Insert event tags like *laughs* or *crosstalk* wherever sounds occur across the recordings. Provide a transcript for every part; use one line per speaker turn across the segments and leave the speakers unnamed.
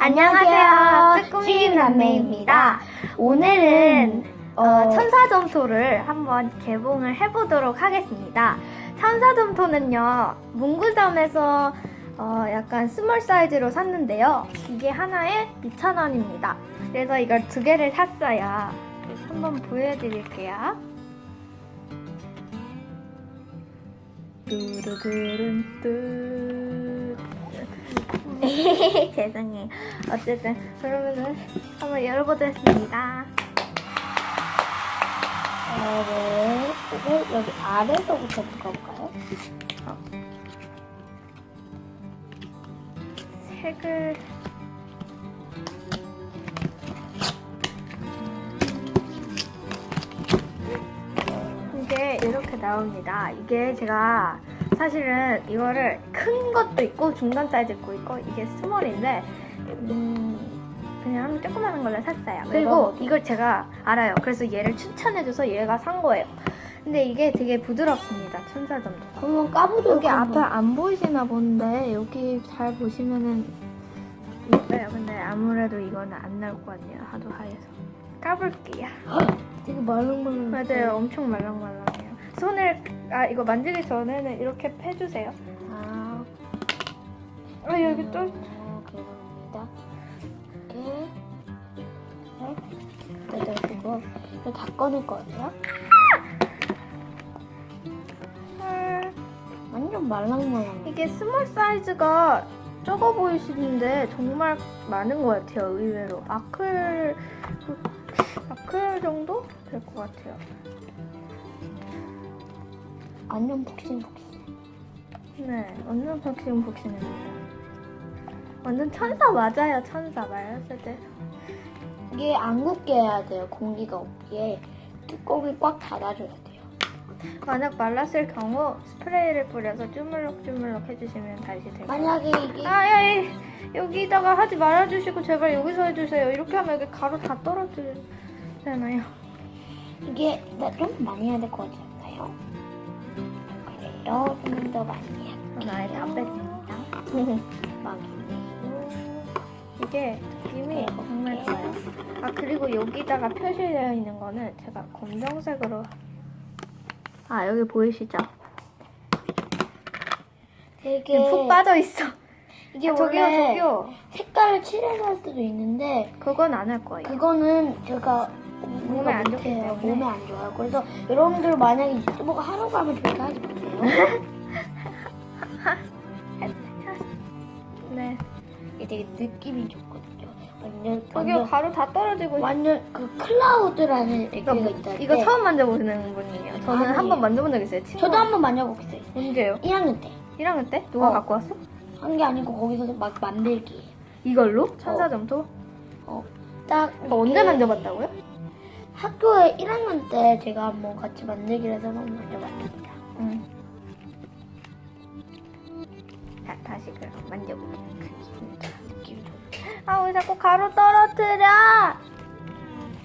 안녕하세요. 쭈꾸미 남매입니다. 오늘은 어, 천사점토를 한번 개봉을 해보도록 하겠습니다. 천사점토는요, 문구점에서 어, 약간 스몰 사이즈로 샀는데요. 이게 하나에 2,000원입니다. 그래서 이걸 두 개를 샀어요. 한번 보여드릴게요. 뚜루두룬 뚜 *laughs* 죄송해요. 어쨌든 그러면은 한번 열어보겠습니다.
네, 이걸 여기 아래서부터 묶어볼까요?
색을 이게 이렇게 나옵니다. 이게 제가 사실은 이거를 큰 것도 있고 중간 사이즈 있고 있고 이게 스몰인데 음, 그냥 한 조그마한 걸로 샀어요. 그리고 이걸 제가 알아요. 그래서 얘를 추천해줘서 얘가 산 거예요. 근데 이게 되게 부드럽습니다. 천사점도.
한번 까보도록
여기 앞에. 안 보이시나 본데 여기 잘 보시면은 있어요. 근데 아무래도 이거는 안 나올 것 같네요. 하도 하얘서. 까볼게요.
되게 말랑말랑.
맞아요. 엄청 말랑말랑해요. 손을 아 이거 만지기 전에는 이렇게 패주세요.
아,
아 여기 또
어, 그겁니다. 이렇게. 네. 네, 그거 이거 다 꺼낼 거예요.
헐.
완전 말랑말랑.
이게 스몰 사이즈가 적어 보이시는데 정말 많은 것 같아요. 의외로 아클 그, 아클 정도 될 것 같아요.
완전 폭신폭신.
네, 완전 복싱 복싱입니다. 완전 천사 맞아요, 천사 말했을 때.
이게 안 굳게 해야 돼요. 공기가 없게. 뚜껑을 꽉 닫아줘야 돼요.
만약 말랐을 경우 스프레이를 뿌려서 주물럭주물럭 해주시면 다시 돼요.
만약에 이게
아, 야, 이, 여기다가 하지 말아주시고 제발 여기서 해주세요. 이렇게 하면 여기 가루 다 떨어지잖아요.
이게 나 좀 많이 해야 될것 않나요? 좀 더.
저는 아예 다 뺐습니다.
막이네요.
이게 느낌이 정말 좋아요. 아 그리고 여기다가 표시되어 있는 거는 제가 검정색으로 아 여기 보이시죠?
되게
푹 빠져 있어.
이게
아, 저기요
원래
저기요.
색깔을 칠해서 할 수도 있는데
그건 안 할 거예요.
그거는 제가
몸에 안 좋기. 때문에.
몸에 안 좋아요. 그래서 여러분들 만약에 유튜버가 하라고 하면 절대 하지 마세요. *laughs*
네.
이게 되게 느낌이 좋거든요. 완전
저기요
완전,
가루 다 떨어지고.
완전 그 클라우드라는 애기가 있다는데
이거 처음 만져보는 분이에요. 저는
아니에요.
한 번 만져본 적 있어요. 친구.
저도 한 번 만져보겠어요.
언제요?
1학년 때.
1학년 때? 누가
어.
갖고 왔어?
한 게 아니고 거기서 막 만들기예요.
이걸로? 천사점토?
딱
이거 언제
이렇게
만져봤다고요?
학교에 1학년 때 제가 한번 같이 만들기를 해서 한번 만져봤습니다.
응. 자, 다시 그럼 만져볼게요.
느낌이 좋
아, 왜 자꾸 가루 떨어뜨려?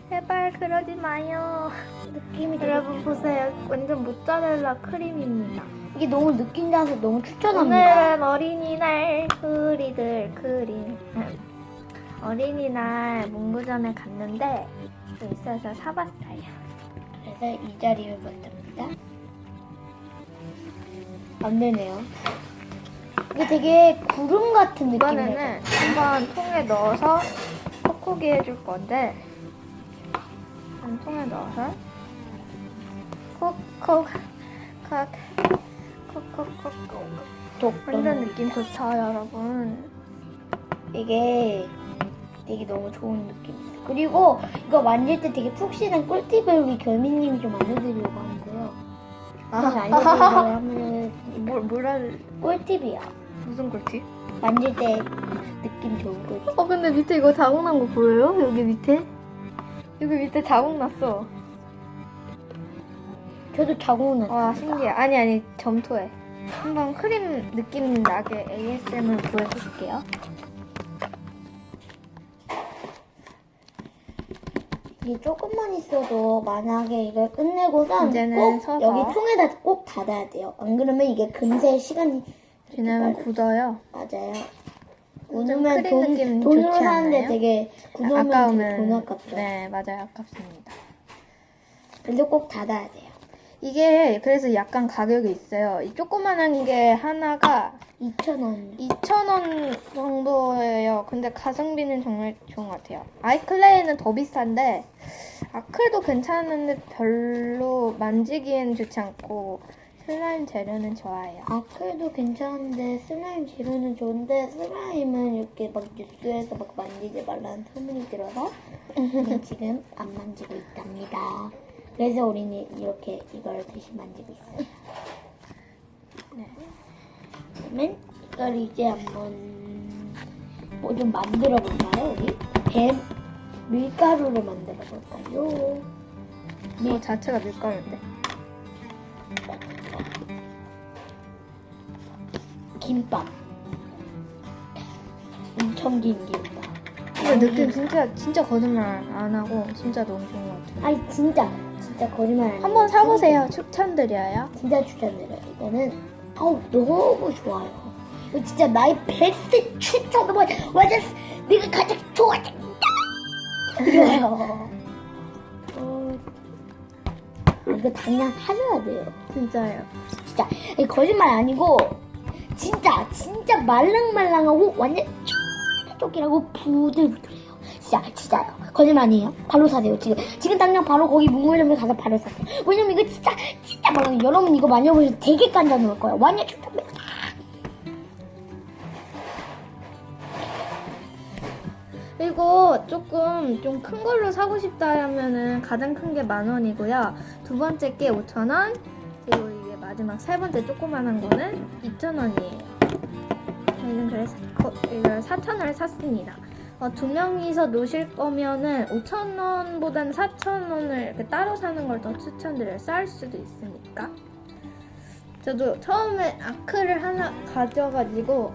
제발 그러지 마요.
느낌이
여러분. 보세요. 완전 모짜렐라 크림입니다.
이게 너무 느낌 나서 너무 추천합니다.
오늘은 어린이날 우리들 크림. 어린이날 문구점에 갔는데 또 있어서 사봤어요.
그래서 이 자리를 만듭니다. 안 되네요. 이게 되게 구름 같은 느낌이에요.
이번에는 한번 통에 넣어서 콕콕이 해줄 건데 한 통에 넣어서 콕콕 콕콕콕콕
독
완전 느낌 좋죠 여러분
이게 되게 너무 좋은 느낌이에요. 그리고 이거 만질 때 되게 푹신한 꿀팁을 우리 결미님이 좀 알려드리려고 하는데요. 좀 알려드리려고 하면
뭘, 뭘 할,
꿀팁이야.
무슨 꿀팁?
만질 때 느낌 좋은 꿀팁.
어 근데 밑에 이거 자국 난 거 보여요? 여기 밑에? 여기 밑에 자국 났어
저도 자국 났어요.
와 신기해 아니 아니 점토에 한번 크림 느낌 나게 ASMR 보여줄게요
이게 조금만 있어도 만약에 이걸 끝내고선
이제는
꼭
서서.
여기 통에다 꼭 닫아야 돼요. 안 그러면 이게 금세 시간이
왜냐면 굳어요
맞아요. 구두면
크림
돈,
느낌
돈으로
좋지
사는데
않아요?
되게 구두면 되게
아까우면
돈 아깝죠.
네 맞아요 아깝습니다.
근데 꼭 닫아야 돼요.
이게 그래서 약간 가격이 있어요. 이 조그만한 게 하나가
2,000원.
2,000원 정도예요. 근데 가성비는 정말 좋은 것 같아요. 아이클레이는 더 비싼데 아클도 괜찮은데 별로 만지기엔 좋지 않고 슬라임 재료는 좋아요.
아클도 괜찮은데 슬라임 재료는 좋은데 슬라임은 이렇게 막 뉴스에서 막 만지지 말라는 소문이 들어서 지금 안 만지고 있답니다. 그래서 우리는 이렇게 이걸 대신 만지고 있어요.
네.
그러면 이걸 이제 한번 뭐 좀 만들어 볼까요, 우리? 뱀 밀가루를 만들어 볼까요?
이거 자체가 밀가루인데.
김밥. 엄청 긴 김밥.
근데 느낌 진짜 진짜 거짓말 안 하고 진짜 너무 좋은 것 같아요.
아니 진짜 진짜 거짓말 아니에요.
한번 사보세요. 추천드려요.
진짜 추천드려요. 이거는 아우 너무 좋아요. 이거 진짜 나의 베스트 추천 뭐 완전 내가 가장 좋아하는 이거요. 어, 이거 당장 하셔야 돼요.
진짜요.
진짜 이 거짓말 아니고 진짜 진짜 말랑말랑하고 완전 쫀쫀하고 부들부들해요. 진짜 진짜요. 거짓말 아니에요. 바로 사세요. 지금 지금 당장 바로 거기 문구점에 가서 바로 사세요. 왜냐면 이거 진짜 진짜 말랑. 여러분 이거 만져보시면 되게 깐져 놓을 거예요. 완전 쫀쫀해.
그리고 조금 좀 큰 걸로 사고 싶다 하면은 가장 큰 게 만 원이고요. 두 번째 게 5천 원. 그리고 이게 마지막 세 번째 조그만한 거는 2천 원이에요. 저희는 그래서 거- 이걸 4천 원을 샀습니다. 어, 두 명이서 노실 거면은 5천 원보다는 4천 원을 이렇게 따로 사는 걸 더 추천드려요. 쌀 수도 있으니까. 저도 처음에 아크를 하나 가져가지고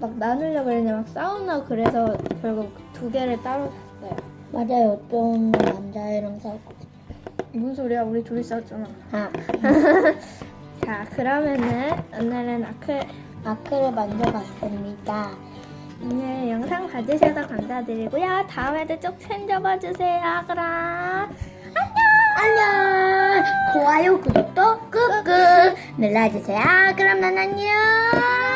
막 나누려고 했는데 막 싸우나 그래서 결국 두 개를 따로 샀어요.
맞아요. 어떤 남자애랑 싸우고.
무슨 소리야? 우리 둘이 싸웠잖아.
아 *laughs*
자, 그러면은 오늘은 아크
아크를 만져봤습니다.
오늘 영상 봐주셔서 감사드리고요. 다음에도 쭉 챙겨봐 주세요. 그럼
안녕. 좋아요 구독도 꾹꾹 눌러주세요. 그럼 난 안녕.